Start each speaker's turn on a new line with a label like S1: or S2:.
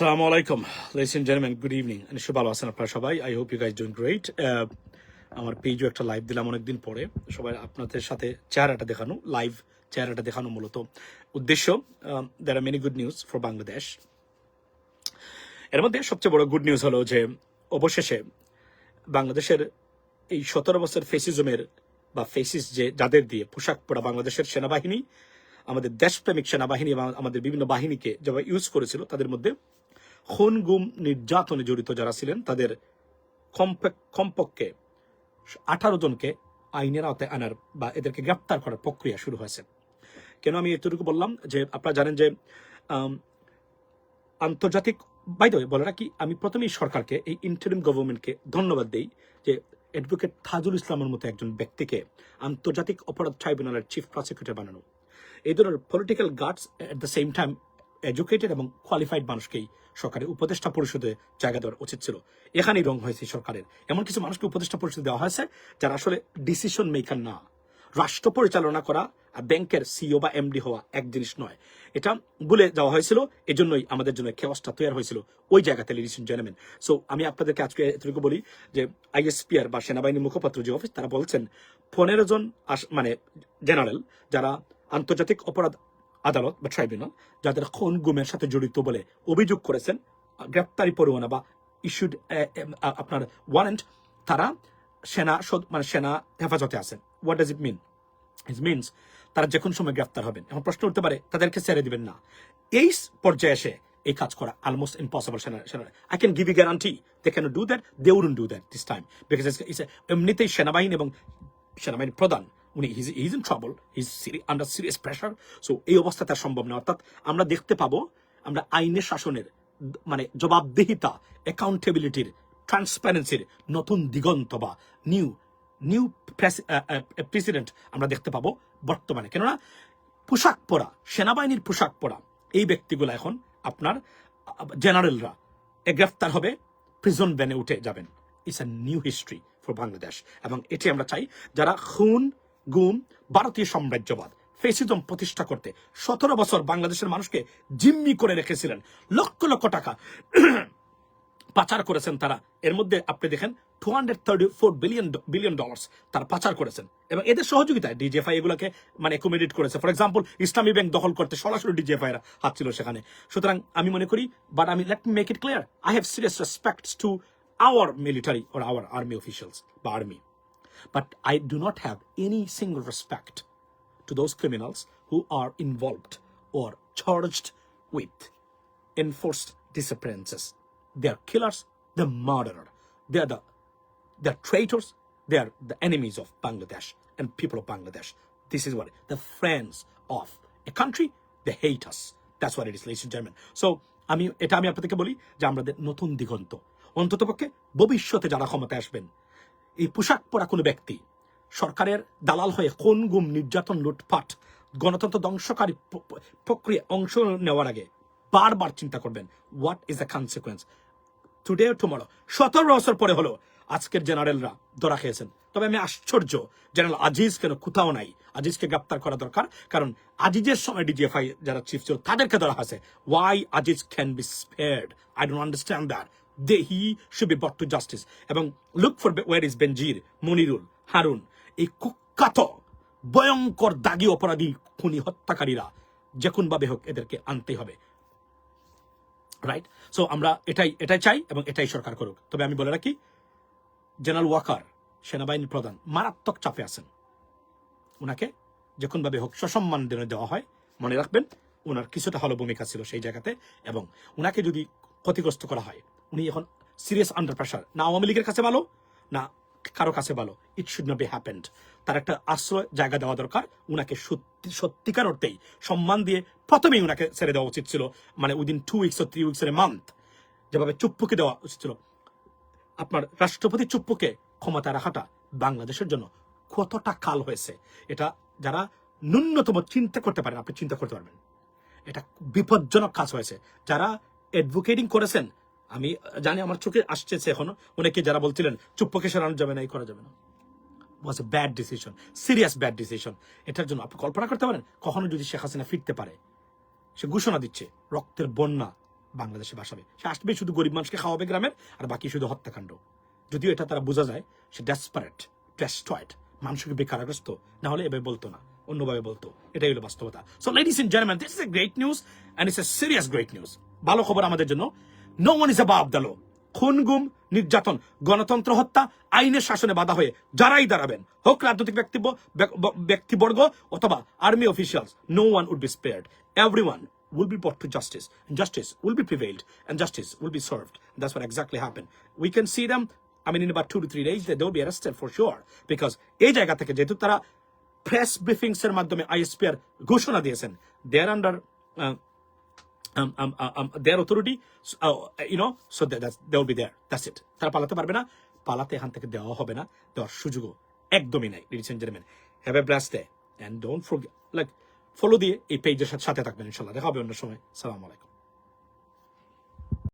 S1: আসসালামু আলাইকুম ladies and gentlemen good evening নিশ্চয় ভালো আছেন আপনারা সবাই। I hope you guys doing great আমার পেজও একটা লাইভ দিলাম অনেকদিন পরে। সবাই আপনাদের সাথে চেহারাটা দেখানো লাইভ চেহারাটা দেখানো মূলত উদ্দেশ্য। There are many good news for Bangladesh এর মধ্যে সবচেয়ে বড় গুড নিউজ হলো যে, অবশেষে বাংলাদেশের এই সতেরো বছর ফেসিজমের বা ফেসিস যে যাদের দিয়ে পোশাক পরা বাংলাদেশের সেনাবাহিনী, আমাদের দেশপ্রেমিক সেনাবাহিনী এবং আমাদের বিভিন্ন বাহিনীকে যারা ইউজ করেছিল, তাদের মধ্যে খুন গুম নির্যাতনে জড়িত যারা ছিলেন, তাদের কমপক্ষে আঠারো জনকে আইনের আওতায় আনার বা এদেরকে গ্রেপ্তার করার প্রক্রিয়া শুরু হয়েছে। কেন আমি এতটুকু বললাম? যে আপনারা জানেন যে আন্তর্জাতিক বাইদ বলে রাখি, আমি প্রথমেই সরকারকে, এই ইন্টারিম গভর্নমেন্টকে ধন্যবাদ দিই যে অ্যাডভোকেট তাজুল ইসলামের মতো একজন ব্যক্তিকে আন্তর্জাতিক অপরাধ ট্রাইব্যুনালের চিফ প্রসিকিউটর বানানো। এই ধরনের political guards at the same time educated এবং কোয়ালিফাইড মানুষকেই সরকারের উপদেষ্টা পরিষদে জায়গা দেওয়ার উচিত ছিল। এখানেই রং হয়েছে সরকারের। এমন কিছু মানুষকে উপদেষ্টা পরিষদে দেওয়া হয়েছে যারা আসলে ডিসিশন মেকার না। রাষ্ট্র পরিচালনা করা আর ব্যাংকের সিও বা এমডি হওয়া এক জিনিস নয়। এটা বলে যাওয়া হয়েছিল, এজন্যই আমাদের জন্য খেওয়াজটা তৈরি হয়েছিল। ওই জায়গাতে লেডিস এন্ড জেন্টলম্যান সো আমি আপনাদেরকে আজকে এতটুকু বলি যে আইএসপিআর বা সেনাবাহিনীর মুখপাত্র যে অফিস তারা বলছেন, পনেরো জন মানে জেনারেল যারা আন্তর্জাতিক অপরাধ আদালত বা ট্রাইব্যুনাল যাদের খুন, গুমের সাথে জড়িত বলে অভিযোগ করেছেন গ্রেপ্তারি পরোয়ানা বা ইস্যুড আপনার ওয়ারেন্ট তারা সেনা মানে সেনা হেফাজতে আছেন। What does it mean it means তারা যে কোনো সময় গ্রেফতার হবেন। এখন প্রশ্ন উঠতে পারে, তাদেরকে ছেড়ে দিবেন না। এই পর্যায়ে এসে এই কাজ করা অলমোস্ট ইম্পসিবল সেনা সেনা। I can give you guarantee they can do that they wouldn't do that this time because এমনিতেই সেনাবাহিনী এবং সেনাবাহিনী প্রধান উনি his is in trouble his under serious pressure so এই অবস্থা তার সম্ভব না। অর্থাৎ আমরা দেখতে পাবো, আমরা আইনের শাসনের মানে জবাবদিহিতা অ্যাকাউন্টেবিলিটির ট্রান্সপারেন্সির নতুন দিগন্ত বা নিউ নিউ প্রেসিডেন্ট আমরা দেখতে পাবো বর্তমানে। কেননা পোশাক পরা, সেনাবাহিনীর পোশাক পরা এই ব্যক্তিগুলো এখন আপনার, জেনারেলরা গ্রেফতার হবে প্রিজন ব্যানে উঠে যাবেন। It's a new history for Bangladesh এবং এটি আমরা চাই, যারা খুন গুম ভারতীয় সাম্রাজ্যবাদ, ফেসিজম প্রতিষ্ঠা করতে সতেরো বছর বাংলাদেশের মানুষকে জিম্মি করে রেখেছিলেন। লক্ষ লক্ষ টাকা পাচার করেছেন তারা। এর মধ্যে আপনি দেখেন two hundred thirty four billion billion dollars তারা পাচার করেছেন। এবং এদের সহযোগিতায় ডিজেফআই এগুলোকে মানে অ্যাকোমোডেট করেছে। ফর এক্সাম্পল ইসলামী ব্যাংক দখল করতে সরাসরি ডিজেফআই এর হাত ছিল সেখানে। সুতরাং আমি মনে করি বাট আমি let make it clear I have serious respect to our military or our army officials বা army but I do not have any single respect to those criminals who are involved or charged with enforced disappearances. They are killers, they're murderer. They are the they're traitors, they are the enemies of Bangladesh and people of Bangladesh. This is what the friends of a country, they hate us. That's what it is, ladies and gentlemen. So আমি এটা আমি আপনাদেরকে বলি যে আমাদের নতুন দিগন্ত অন্ততপক্ষে ভবিষ্যতে যারা ক্ষমতায় আসবেন এই পোশাক পরা কোনো ব্যক্তি। সরকারের দালাল হয়ে কোন গুম, নির্যাতন, লুটপাট, গণতন্ত্র ধ্বংসকারী প্রক্রিয়া অংশ নেওয়ার আগে বারবার চিন্তা করবেন what is the consequence today tomorrow সতেরো বছর পরে হলো, আজকের জেনারেলরা ধরা খেয়েছেন। তবে আমি আশ্চর্য, জেনারেল আজিজ কেন কোথাও নাই? আজিজকে গ্রেপ্তার করা দরকার, কারণ আজিজের সময় ডিজিএফআই যারা চিফ ছিল, তাদেরকে ধরা হয়েছে। Why Aziz can be spared I don't understand that they he should be brought to justice এবং look for what is Benazir Monirul Harun এই কুখ্যাত, ভয়ঙ্কর দাগি অপরাধী খুনি হত্যাকারীরা, যে কোনভাবে হোক এদেরকে আনতে হবে। রাইট সো আমরা এটাই এটাই চাই এবং এটাই সরকার করুক। তবে আমি বলে রাখি জেনারেল ওয়াকার সেনাবাহিনীর প্রধান, মারাত্মক চাপে আছেন। ওনাকে যে কোনভাবে হোক সসম্মান দেওয়া হয়, মনে রাখবেন ওনার কিছুটা ভালো ভূমিকা ছিল সেই জায়গাতে এবং ওনাকে যদি ক্ষতিগ্রস্ত করা হয় উনি এখন সিরিয়াস আন্ডার প্রেশার না আওয়ামী লীগের কাছে ভালো, না কারও কাছে ভালো। It should not be happened তার একটা আশ্রয়, জায়গা দেওয়া দরকার। উনাকে সত্যি, সত্যিকার অর্থেই সম্মান দিয়ে প্রথমেই উনাকে ছেড়ে দেওয়া উচিত ছিল। মানে উইদিন টু উইকস ও থ্রি উইকস এর মান্থ যেভাবে চুপ্পুকে দেওয়া উচিত ছিল। আপনার রাষ্ট্রপতি চুপ্পুকে ক্ষমতা রাখাটা বাংলাদেশের জন্য কতটা কাল হয়েছে? এটা যারা ন্যূনতম চিন্তা করতে পারেন, আপনি চিন্তা করতে পারবেন। এটা বিপজ্জনক কাজ হয়েছে। যারা অ্যাডভোকেটিং করেছেন আমি জানি আমার চোখে আসছে এখনও। অনেকে যারা বলছিলেন চুপ্পকে সরানো যাবে না, এই করা যাবে না। Was a bad decision serious bad decision এটার জন্য আপনি কল্পনা করতে পারেন, কখনো যদি শেখ হাসিনা ফিরতে পারে, সে ঘোষণা দিচ্ছে, রক্তের বন্যা বাংলাদেশে বাসাবে সে আসবে শুধু গরিব মানুষকে খাওয়াবে গ্রামের, আর বাকি শুধু হত্যাকাণ্ড। যদিও এটা তারা বোঝা যায়, সে ডেসপারেট ডেস্ট্রয়েড মানুষকে বেকারগ্রস্ত, না হলে এভাবে বলতো না, অন্যভাবে বলতো। এটাই হলো বাস্তবতা। So ladies in gentleman this is a great news and it's a serious great news ভালো খবর আমাদের জন্য। No one is above the law খুন, গুম, নির্যাতন, গণতন্ত্র, হত্যা, আইনের শাসনে বাধা হয়ে যারাই দাঁড়াবেন, হোক রাজনৈতিক ব্যক্তিব ব্যক্তিবর্গ অথবা army officials no one would be spared every one will be put to justice justice will be prevailed and justice will be served that's what exactly happen we can see them আমি নিন বা two two three days they be arrested for sure because এই জায়গা থেকে যেহেতু তারা press ব্রিফিংসের মাধ্যমে ISP আর ঘোষণা দিয়েছেন there under um, um, uh, um, their authority, uh, you know, so that, that's, they be there. That's it. তারা পালাতে পারবে না। পালাতে এখান থেকে দেওয়া হবে না। দেওয়ার সুযোগও একদমই নাই ladies and gentleman have a blessed day and don't for like follow দিয়ে এই পেজের সাথে সাথে থাকবেন ইনশাল্লাহ দেখা হবে অন্য সময়। সালাম আলাইকুম।